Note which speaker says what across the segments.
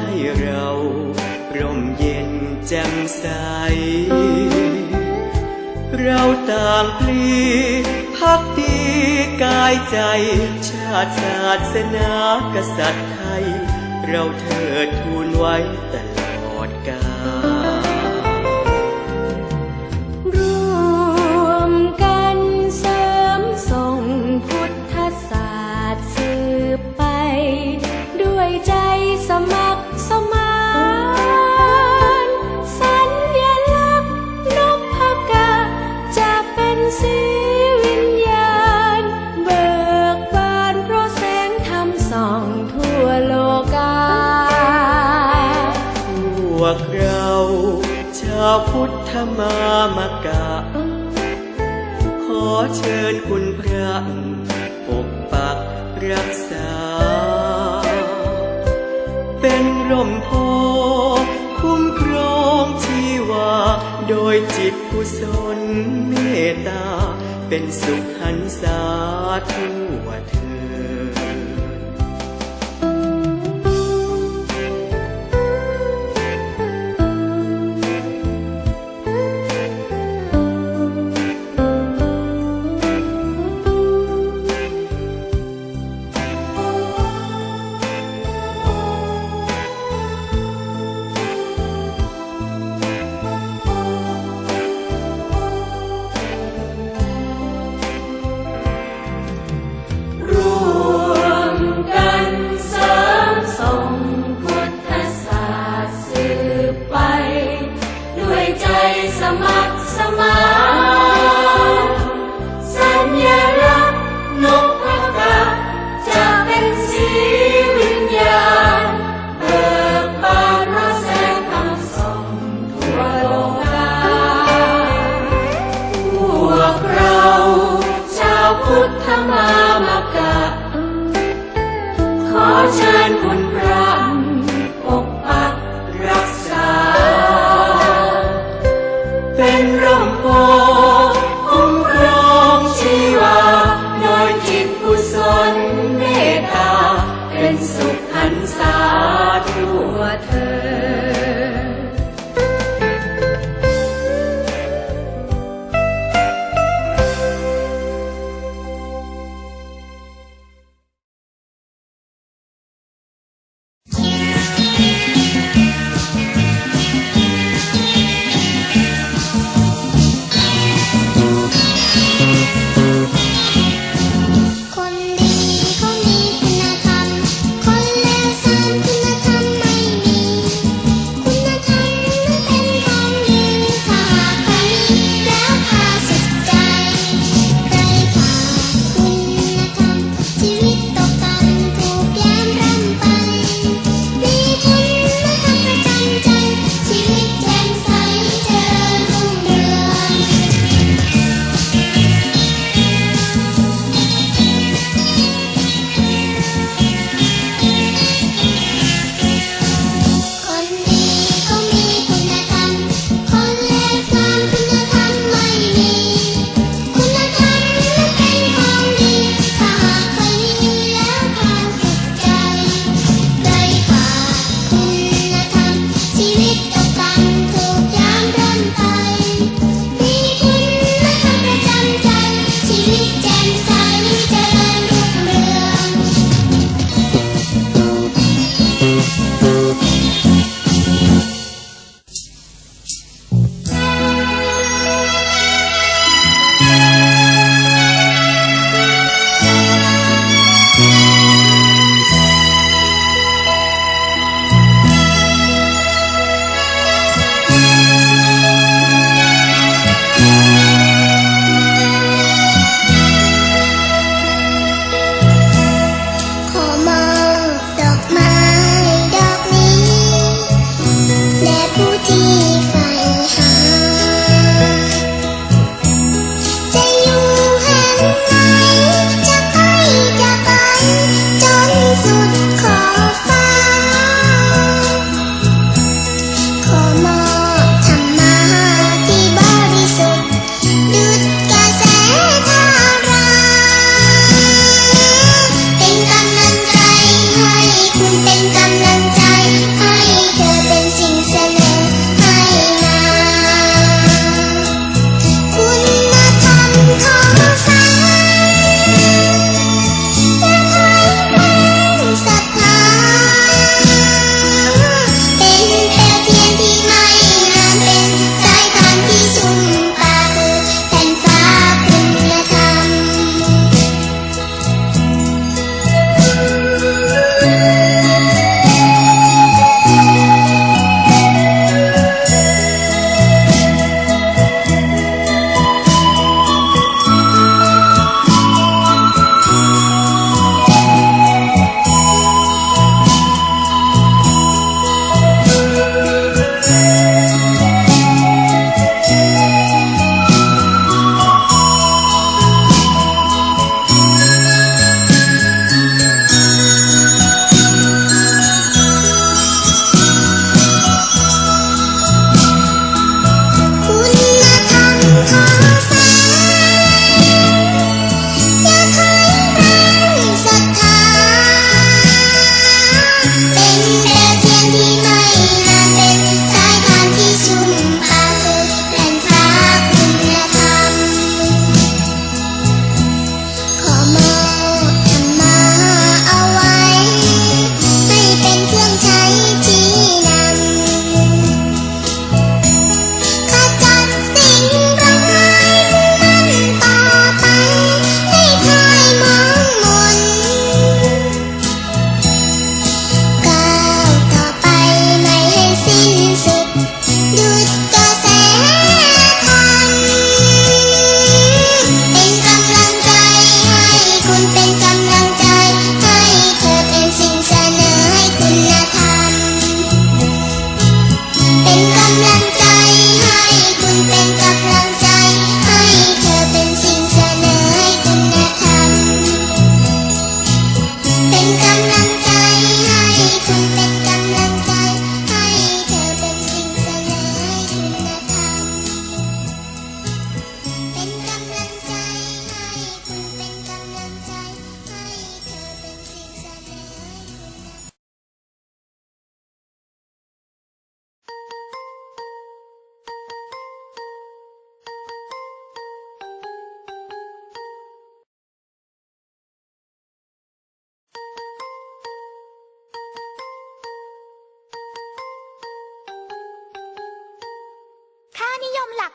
Speaker 1: ให้
Speaker 2: เราร่มเย็นแจ่มใส เราต่างปลีพักดีกายใจ ชาติศาสนากษัตริย์ไทย เราเธอทูลไว้ตลอดกาล
Speaker 1: วกเรา
Speaker 2: ชาวพุทธมามกะ ขอเชิญคุณพระปกปักรักษา เป็นร่มโพคุ้มครองที่ว่าโดยจิตกุศลเมตตา เป็นสุขหัน
Speaker 1: สาทั่ว
Speaker 2: ถึง
Speaker 3: Cô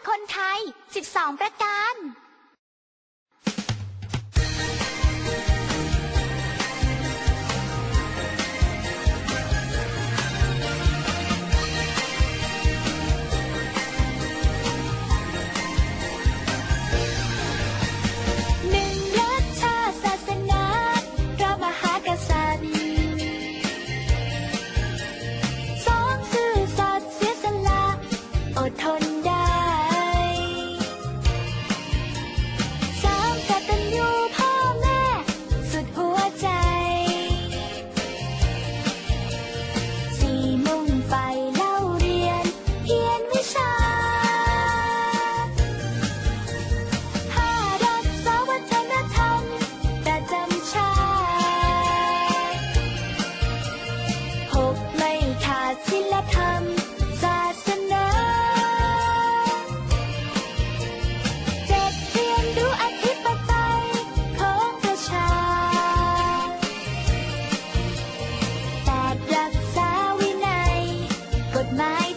Speaker 3: คนไทย 12 ประการ my